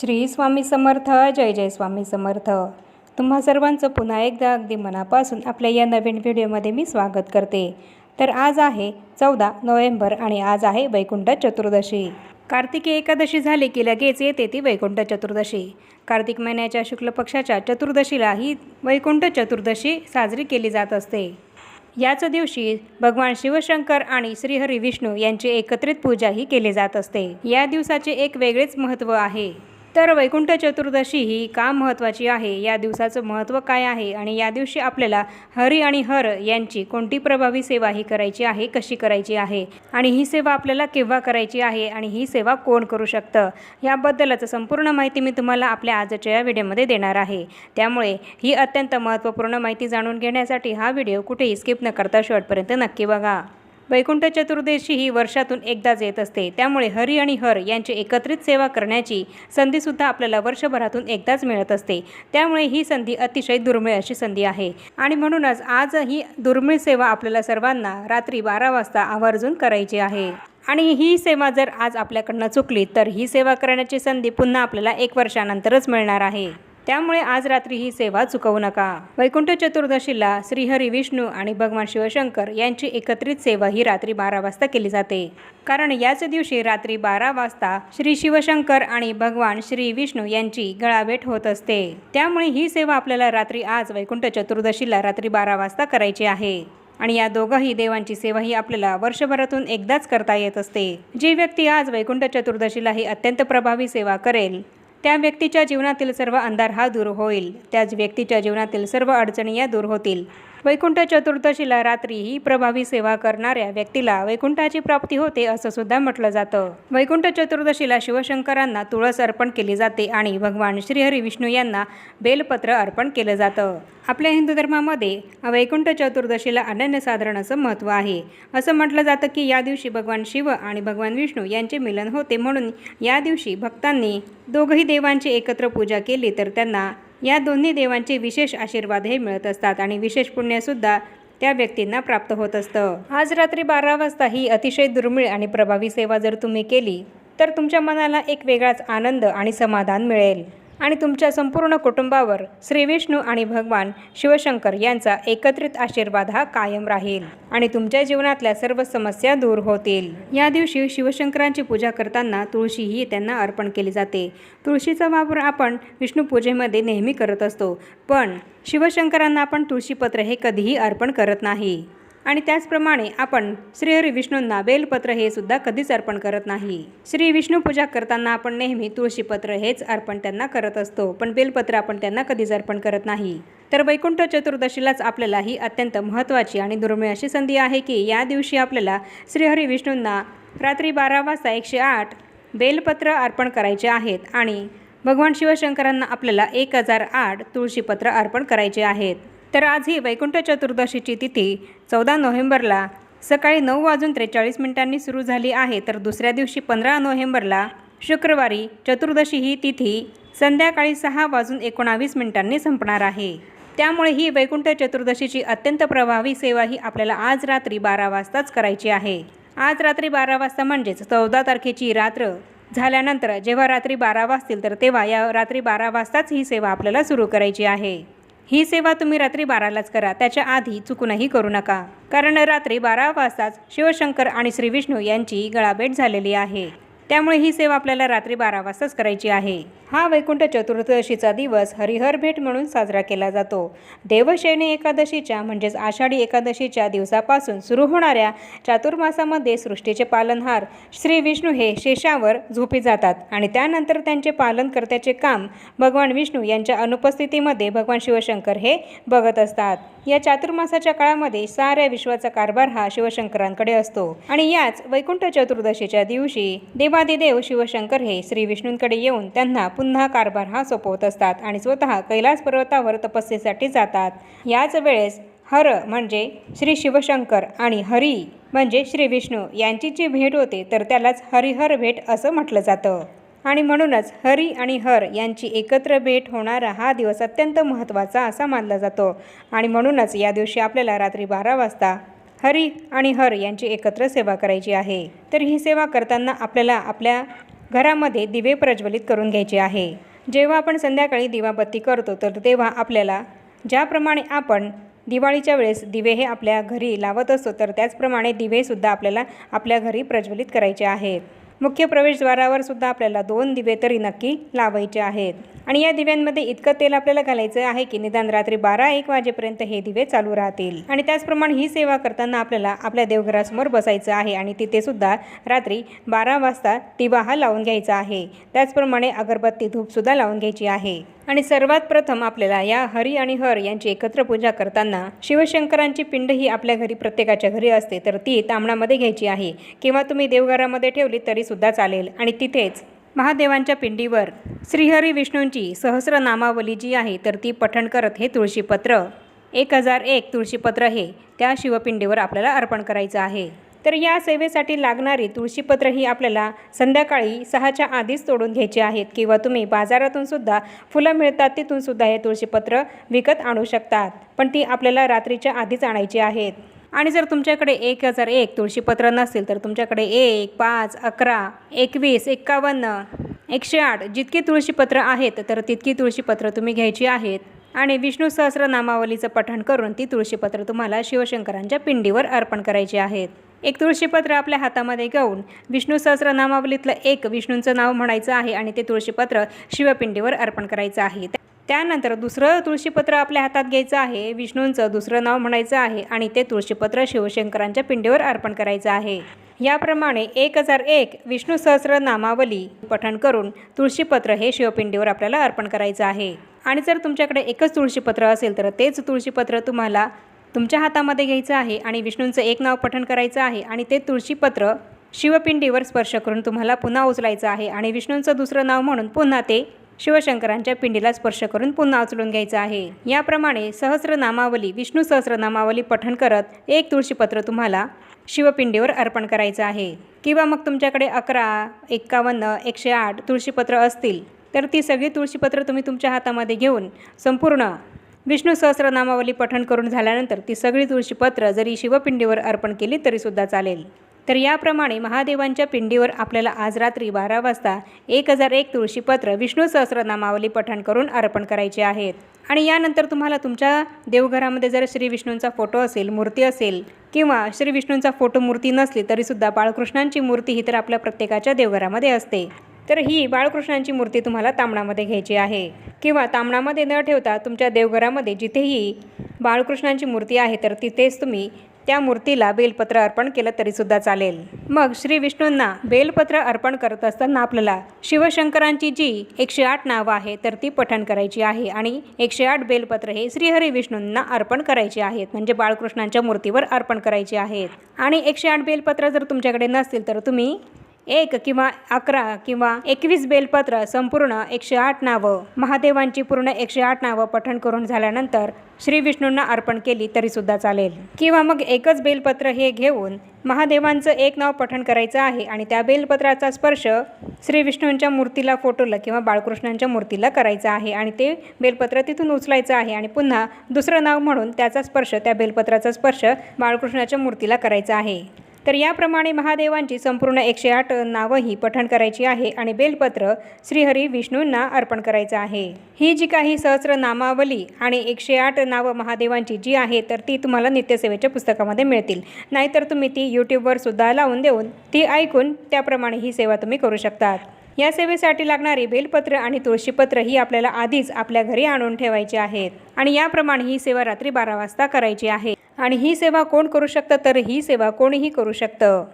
श्री स्वामी समर्थ जय जय स्वामी समर्थ. तुम्हा सर्वांचं पुन्हा एकदा अगदी मनापासून आपल्या या नवीन व्हिडिओमध्ये मी स्वागत करते. तर आज आहे चौदा नोव्हेंबर आणि आज आहे वैकुंठ चतुर्दशी. कार्तिकी एकादशी झाली की लगेच येते ती वैकुंठ चतुर्दशी. कार्तिक महिन्याच्या शुक्ल पक्षाच्या चतुर्दशीला ही वैकुंठ चतुर्दशी साजरी केली जात असते. याच दिवशी भगवान शिवशंकर आणि श्रीहरी विष्णू यांची एकत्रित पूजाही केली जात असते. या दिवसाचे एक वेगळेच महत्त्व आहे. तर वैकुंठ चतुर्दशी ही का महत्त्वाची आहे? या दिवसाचं महत्त्व काय आहे? आणि या दिवशी आपल्याला हरी आणि हर यांची कोणती प्रभावी सेवा ही करायची आहे? कशी करायची आहे? आणि ही सेवा आपल्याला केव्हा करायची आहे? आणि ही सेवा कोण करू शकतं? याबद्दलच संपूर्ण माहिती मी तुम्हाला आपल्या आजच्या या व्हिडिओमध्ये देणार आहे. त्यामुळे ही अत्यंत महत्त्वपूर्ण माहिती जाणून घेण्यासाठी हा व्हिडिओ कुठेही स्किप न करता शेवटपर्यंत नक्की बघा. वैकुंठ चतुर्दशी ही वर्षातून एकदाच येत असते. त्यामुळे हरी आणि हर यांची एकत्रित सेवा करण्याची संधीसुद्धा आपल्याला वर्षभरातून एकदाच मिळत असते. त्यामुळे ही संधी अतिशय दुर्मिळ अशी संधी आहे. आणि म्हणूनच आज ही दुर्मिळ सेवा आपल्याला सर्वांना रात्री बारा वाजता आवर्जून करायची आहे. आणि ही सेवा जर आज आपल्याकडनं चुकली तर ही सेवा करण्याची संधी पुन्हा आपल्याला एक वर्षानंतरच मिळणार आहे. त्यामुळे आज रात्री ही सेवा चुकवू नका. वैकुंठ चतुर्दशीला श्रीहरी विष्णू आणि भगवान शिवशंकर यांची एकत्रित सेवा ही रात्री बारा वाजता केली जाते. कारण याच दिवशी रात्री बारा वाजता श्री शिवशंकर आणि भगवान श्री विष्णू यांची गळाभेट होत असते. त्यामुळे ही सेवा आपल्याला रात्री आज वैकुंठ चतुर्दशीला रात्री बारा वाजता करायची आहे. आणि या दोघंही देवांची सेवा ही आपल्याला वर्षभरातून एकदाच करता येत असते. जी व्यक्ती आज वैकुंठ चतुर्दशीला ही अत्यंत प्रभावी सेवा करेल त्या व्यक्तीच्या जीवनातील सर्व अंधार हा दूर होईल. त्याच व्यक्तीच्या जीवनातील सर्व अडचणी या दूर होतील. वैकुंठ चतुर्दशीला रात्री ही प्रभावी सेवा करणाऱ्या व्यक्तीला वैकुंठाची प्राप्ती होते असं सुद्धा म्हटलं जातं. वैकुंठ चतुर्दशीला शिवशंकरांना तुळस अर्पण केली जाते आणि भगवान श्रीहरी विष्णू यांना बेलपत्र अर्पण केलं जातं. आपल्या हिंदू धर्मामध्ये वैकुंठ चतुर्दशीला अनन्यसाधारण असं महत्त्व आहे. असं म्हटलं जातं की या दिवशी भगवान शिव आणि भगवान विष्णू यांचे मिलन होते म्हणून या दिवशी भक्तांनी दोघही देवांची एकत्र पूजा केली तर त्यांना या दोन्ही देवांचे विशेष आशीर्वाद हे मिळत असतात आणि विशेष पुण्यसुद्धा त्या व्यक्तींना प्राप्त होत असतं. आज रात्री बारा वाजता ही अतिशय दुर्मिळ आणि प्रभावी सेवा जर तुम्ही केली तर तुमच्या मनाला एक वेगळाच आनंद आणि समाधान मिळेल. आणि तुमच्या संपूर्ण कुटुंबावर श्री विष्णू आणि भगवान शिवशंकर यांचा एकत्रित आशीर्वाद हा कायम राहील आणि तुमच्या जीवनातल्या सर्व समस्या दूर होतील. या दिवशी शिवशंकरांची पूजा करताना तुळशी ही त्यांना अर्पण केली जाते. तुळशीचा वापर आपण विष्णू पूजेमध्ये नेहमी करत असतो पण शिवशंकरांना आपण तुळशीपत्र हे कधीही अर्पण करत नाही. आणि त्याचप्रमाणे आपण श्रीहरी विष्णूंना बेलपत्र हे सुद्धा कधीच अर्पण करत नाही. श्री विष्णू पूजा करताना आपण नेहमी तुळशीपत्र हेच अर्पण त्यांना करत असतो पण बेलपत्र आपण त्यांना कधीच अर्पण करत नाही. तर वैकुंठ चतुर्दशीलाच आपल्याला ही अत्यंत महत्त्वाची आणि दुर्मिळ अशी संधी आहे की या दिवशी आपल्याला श्रीहरी विष्णूंना रात्री बारा वाजता एकशे आठ बेलपत्र अर्पण करायचे आहेत आणि भगवान शिवशंकरांना आपल्याला एक हजार आठ तुळशीपत्र अर्पण करायचे आहेत. तर आज ही वैकुंठ चतुर्दशीची तिथी चौदा नोव्हेंबरला सकाळी नऊ वाजून त्रेचाळीस मिनिटांनी सुरू झाली आहे. तर दुसऱ्या दिवशी पंधरा नोव्हेंबरला शुक्रवारी चतुर्दशी ही तिथी संध्याकाळी सहा वाजून एकोणावीस मिनिटांनी संपणार आहे. त्यामुळे ही वैकुंठ चतुर्दशीची अत्यंत प्रभावी सेवा ही आपल्याला आज रात्री बारा वाजताच करायची आहे. आज रात्री बारा वाजता म्हणजेच चौदा तारखेची रात्र झाल्यानंतर जेव्हा रात्री बारा वाजतील तर तेव्हा या रात्री बारा वाजताच ही सेवा आपल्याला सुरू करायची आहे. ही सेवा तुम्ही रात्री बारालाच करा. त्याच्या आधी चुकूनही करू नका. कारण रात्री बारा वाजताच शिवशंकर आणि श्रीविष्णू यांची गळाभेट झालेली आहे. त्यामुळे ही सेवा आपल्याला रात्री बारा वाजताच करायची आहे. हा वैकुंठ चतुर्दशीचा दिवस हरिहर भेट म्हणून साजरा केला जातो. देवशयनी एकादशीच्या म्हणजेच आषाढी एकादशीच्या दिवसापासून सुरू होणाऱ्या चातुर्मासामध्ये सृष्टीचे पालनहार श्री विष्णू हे शेषावर झोपी जातात आणि त्यानंतर त्यांचे पालनकर्त्याचे काम भगवान विष्णू यांच्या अनुपस्थितीमध्ये भगवान शिवशंकर हे बघत असतात. या चातुर्मासाच्या काळामध्ये साऱ्या विश्वाचा कारभार हा शिवशंकरांकडे असतो. आणि याच वैकुंठ चतुर्दशीच्या दिवशी देव देवादिदेव शिवशंकर हे श्री विष्णूंकडे येऊन त्यांना पुन्हा कारभार हा सोपवत असतात आणि स्वतः कैलास पर्वतावर तपस्येसाठी जातात. याच वेळेस हर म्हणजे श्री शिवशंकर आणि हरी म्हणजे श्री विष्णू यांची जी भेट होते तर त्यालाच हरिहर भेट असं म्हटलं जातं. आणि म्हणूनच हरी आणि हर यांची एकत्र भेट होणारा हा दिवस अत्यंत महत्त्वाचा असा मानला जातो. आणि म्हणूनच या दिवशी आपल्याला रात्री बारा वाजता हरी आणि हर यांची एकत्र सेवा करायची आहे. तर ही सेवा करताना आपल्याला आपल्या घरामध्ये दिवे प्रज्वलित करून घ्यायचे आहे. जेव्हा आपण संध्याकाळी दिवाबत्ती करतो तर तेव्हा आपल्याला ज्याप्रमाणे आपण दिवाळीच्या वेळेस दिवे हे आपल्या घरी लावत असतो तर त्याचप्रमाणे दिवेसुद्धा आपल्याला आपल्या घरी प्रज्वलित करायचे आहेत मुख्य प्रवेशद्वारावर सुद्धा आपल्याला दोन दिवे तरी नक्की लावायचे आहेत. आणि या दिव्यांमध्ये इतकं तेल आपल्याला घालायचं आहे की निदान रात्री बारा एक वाजेपर्यंत हे दिवे चालू राहतील. आणि त्याचप्रमाणे ही सेवा करताना आपल्याला आपल्या देवघरासमोर बसायचं आहे आणि तिथे सुद्धा रात्री बारा वाजता दिवा हा लावून घ्यायचा आहे. त्याचप्रमाणे अगरबत्ती धूपसुद्धा लावून घ्यायची आहे. आणि सर्वात प्रथम आपल्याला या हरी आणि हर यांची एकत्र पूजा करताना शिवशंकरांची पिंड ही आपल्या घरी प्रत्येकाच्या घरी असते तर ती तांबणामध्ये घ्यायची आहे. किंवा तुम्ही देवघरामध्ये ठेवली तरी सुद्धा चालेल. आणि तिथेच महादेवांच्या पिंडीवर श्रीहरी विष्णूंची सहस्रनामावली जी आहे तर ती पठण करत हे तुळशीपत्र. एक हजार एक तुळशीपत्र हे त्या शिवपिंडीवर आपल्याला अर्पण करायचं आहे. तर या सेवेसाठी लागणारी तुळशीपत्र ही आपल्याला संध्याकाळी सहाच्या आधीच तोडून घ्यायची आहेत किंवा तुम्ही बाजारातून सुद्धा फुलं मिळतात तिथून सुद्धा हे तुळशीपत्र विकत आणू शकतात. पण ती आपल्याला रात्रीच्या आधीच आणायची आहेत. आणि जर तुमच्याकडे एक हजार एक तुळशीपत्र नसेल तर तुमच्याकडे एक पाच अकरा एकवीस एक्कावन्न एकशे आठ जितकी तुळशीपत्र आहेत तर तितकी तुळशीपत्र तुम्ही घ्यायची आहेत. आणि विष्णू सहस्रनामावलीचं पठण करून ती तुळशीपत्र तुम्हाला शिवशंकरांच्या पिंडीवर अर्पण करायची आहेत. एक तुळशीपत्र आपल्या हातामध्ये घेऊन विष्णू सहस्रनामावलीतलं एक विष्णूंचं नाव म्हणायचं आहे आणि ते तुळशीपत्र शिवपिंडीवर अर्पण करायचं आहे. त्यानंतर दुसरं तुळशीपत्र आपल्या हातात घ्यायचं आहे. विष्णूंचं दुसरं नाव म्हणायचं आहे आणि ते तुळशीपत्र शिवशंकरांच्या पिंडीवर अर्पण करायचं आहे. याप्रमाणे एक हजार एक विष्णू सहस्र नामावली पठण करून तुळशीपत्र हे शिवपिंडीवर आपल्याला अर्पण करायचं आहे. आणि जर तुमच्याकडे एकच तुळशीपत्र असेल तर तेच तुळशीपत्र तुम्हाला तुमच्या हातामध्ये घ्यायचं आहे आणि विष्णूंचं एक नाव पठण करायचं आहे आणि ते तुळशीपत्र शिवपिंडीवर स्पर्श करून तुम्हाला पुन्हा उचलायचं आहे आणि विष्णूंचं दुसरं नाव म्हणून पुन्हा ते शिवशंकरांच्या पिंडीला स्पर्श करून पुन्हा उचलून घ्यायचं आहे. याप्रमाणे सहस्रनामावली विष्णू सहस्रनामावली पठण करत एक तुळशीपत्र तुम्हाला शिवपिंडीवर अर्पण करायचं आहे. किंवा मग तुमच्याकडे अकरा एक्कावन्न एकशे आठ तुळशीपत्र असतील तर ती सगळी तुळशीपत्र तुम्ही तुमच्या हातामध्ये घेऊन संपूर्ण विष्णू सहस्रनामावली पठण करून झाल्यानंतर ती सगळी तुळशीपत्र जरी शिवपिंडीवर अर्पण केली तरीसुद्धा चालेल. तर याप्रमाणे महादेवांच्या पिंडीवर आपल्याला आज रात्री बारा वाजता एक हजार एक तुळशीपत्र विष्णू सहस्रनामावली पठण करून अर्पण करायचे आहेत. आणि यानंतर तुम्हाला तुमच्या देवघरामध्ये जर श्री विष्णूंचा फोटो असेल मूर्ती असेल किंवा श्री विष्णूंचा फोटो मूर्ती नसली तरीसुद्धा बाळकृष्णांची मूर्ती ही तर आपल्या प्रत्येकाच्या देवघरामध्ये असते. तर ही बाळकृष्णांची मूर्ती तुम्हाला तांबणामध्ये घ्यायची आहे. किंवा तांबणामध्ये न ठेवता तुमच्या देवघरामध्ये जिथेही बाळकृष्णांची मूर्ती आहे तर तिथेच तुम्ही त्या मूर्तीला बेलपत्र अर्पण केलं तरीसुद्धा चालेल. मग श्री विष्णूंना बेलपत्र अर्पण करत असताना आपल्याला शिवशंकरांची जी एकशे आठ नावं आहे तर ती पठण करायची आहे आणि एकशे आठ बेलपत्र हे श्रीहरी विष्णूंना अर्पण करायचे आहेत म्हणजे बाळकृष्णांच्या मूर्तीवर अर्पण करायचे आहेत. आणि एकशे आठ बेलपत्र जर तुमच्याकडे नसतील तर तुम्ही एक किंवा अकरा किंवा एकवीस बेलपत्र संपूर्ण एकशे आठ नावं महादेवांची पूर्ण एकशे आठ नावं पठण करून झाल्यानंतर श्री विष्णूंना अर्पण केली तरीसुद्धा चालेल. किंवा मग एकच बेलपत्र हे घेऊन महादेवांचं एक नाव पठण करायचं आहे आणि त्या बेलपत्राचा स्पर्श श्री विष्णूंच्या मूर्तीला फोटोला किंवा बाळकृष्णांच्या मूर्तीला करायचा आहे आणि ते बेलपत्र तिथून उचलायचं आहे आणि पुन्हा दुसरं नाव म्हणून त्याचा स्पर्श त्या बेलपत्राचा स्पर्श बाळकृष्णाच्या मूर्तीला करायचा आहे. तर याप्रमाणे महादेवांची संपूर्ण एकशे आठ नावंही पठण करायची आहे आणि बेलपत्र श्रीहरी विष्णूंना अर्पण करायचं आहे. ही जी काही सहस्र नामावली आणि एकशे आठ नावं महादेवांची जी आहे तर ती तुम्हाला नित्यसेवेच्या पुस्तकामध्ये मिळतील. नाहीतर तुम्ही ती यूट्यूबवर सुद्धा लावून देऊन ती ऐकून त्याप्रमाणे ही सेवा तुम्ही करू शकतात. या सेवेसाठी लागणारी बेलपत्र आणि तुळशीपत्र ही आपल्याला आधीच आपल्या घरी आणून ठेवायची आहेत आणि याप्रमाणे ही सेवा रात्री बारा वाजता करायची आहे. आणि ही सेवा कोण करू शकतं? तर ही सेवा कोणीही करू शकतं.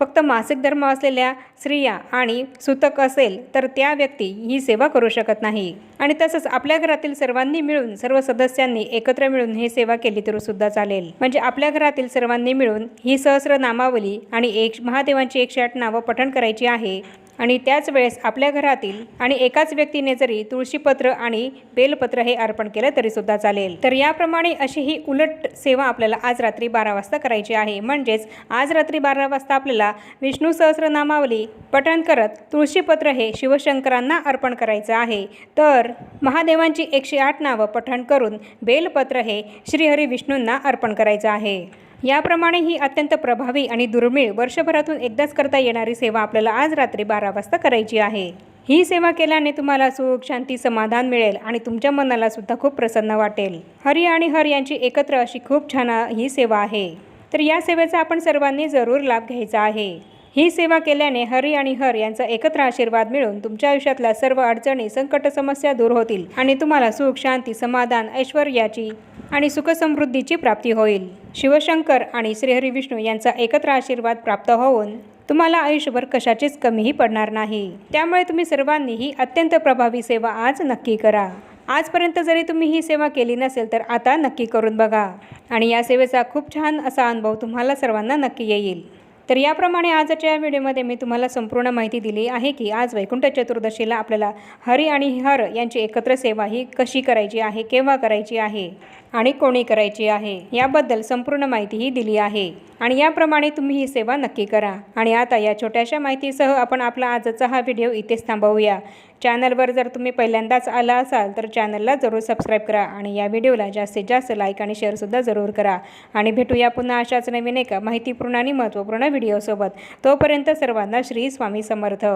फक्त मासिक धर्म असलेल्या स्त्रिया आणि सुतक असेल तर त्या व्यक्ती ही सेवा करू शकत नाही. आणि तसंच आपल्या घरातील सर्वांनी मिळून सर्व सदस्यांनी एकत्र मिळून ही सेवा केली तरी सुद्धा चालेल. म्हणजे आपल्या घरातील सर्वांनी मिळून ही सहस्र नामावली आणि एक महादेवांची एकशे आठ नावं पठण करायची आहे. आणि त्याच वेळेस आपल्या घरातील आणि एकाच व्यक्तीने जरी तुळशीपत्र आणि बेलपत्र हे अर्पण केलं तरी सुद्धा चालेल. तर याप्रमाणे अशी ही उलट सेवा आपल्याला आज रात्री बारा वाजता करायची आहे. म्हणजेच आज रात्री बारा वाजता आपल्याला विष्णू सहस्रनामावली पठण करत तुळशीपत्र हे शिवशंकरांना अर्पण करायचं आहे. तर महादेवांची एकशे आठ नावं पठण करून बेलपत्र हे श्रीहरी विष्णूंना अर्पण करायचं आहे. याप्रमाणे ही अत्यंत प्रभावी आणि दुर्मिळ वर्षभरातून एकदाच करता येणारी सेवा आपल्याला आज रात्री बारा वाजता करायची आहे. ही सेवा केल्याने तुम्हाला सुख शांती समाधान मिळेल आणि तुमच्या मनाला सुद्धा खूप प्रसन्न वाटेल. हरी आणि हर यांची एकत्र अशी खूप छान ही सेवा आहे. तर या सेवेचा आपण सर्वांनी जरूर लाभ घ्यायचा आहे. ही सेवा केल्याने हरी आणि हर यांचा एकत्र आशीर्वाद मिळून तुमच्या आयुष्यातल्या सर्व अडचणी संकट समस्या दूर होतील आणि तुम्हाला सुख शांती समाधान ऐश्वर्याची आणि सुखसमृद्धीची प्राप्ती होईल. शिवशंकर आणि श्रीहरी विष्णू यांचा एकत्र आशीर्वाद प्राप्त होऊन तुम्हाला आयुष्यभर कशाचीच कमीही पडणार नाही. त्यामुळे तुम्ही सर्वांनी ही अत्यंत प्रभावी सेवा आज नक्की करा. आजपर्यंत जरी तुम्ही ही सेवा केली नसेल तर आता नक्की करून बघा. आणि या सेवेचा खूप छान असा अनुभव तुम्हाला सर्वांना नक्की येईल. तर याप्रमाणे आजच्या या व्हिडिओमध्ये मी तुम्हाला संपूर्ण माहिती दिली आहे की आज वैकुंठ चतुर्दशीला आपल्याला हरी आणि हर यांची एकत्र सेवा ही कशी करायची आहे केव्हा करायची आहे? आणि कोणी करायची आहे याबद्दल संपूर्ण माहितीही दिली आहे. आणि याप्रमाणे तुम्ही ही सेवा नक्की करा. आणि आता या छोट्याशा माहितीसह आपण आपला आजचा हा व्हिडिओ इथेच थांबवूया. चॅनलवर जर तुम्ही पहिल्यांदाच आला असाल तर चॅनलला जरूर सबस्क्राईब करा आणि या व्हिडिओला जास्तीत जास्त लाईक आणि शेअरसुद्धा जरूर करा. आणि भेटूया पुन्हा अशाच नवीन एका माहितीपूर्ण आणि महत्त्वपूर्ण व्हिडिओसोबत. तोपर्यंत सर्वांना श्री स्वामी समर्थ.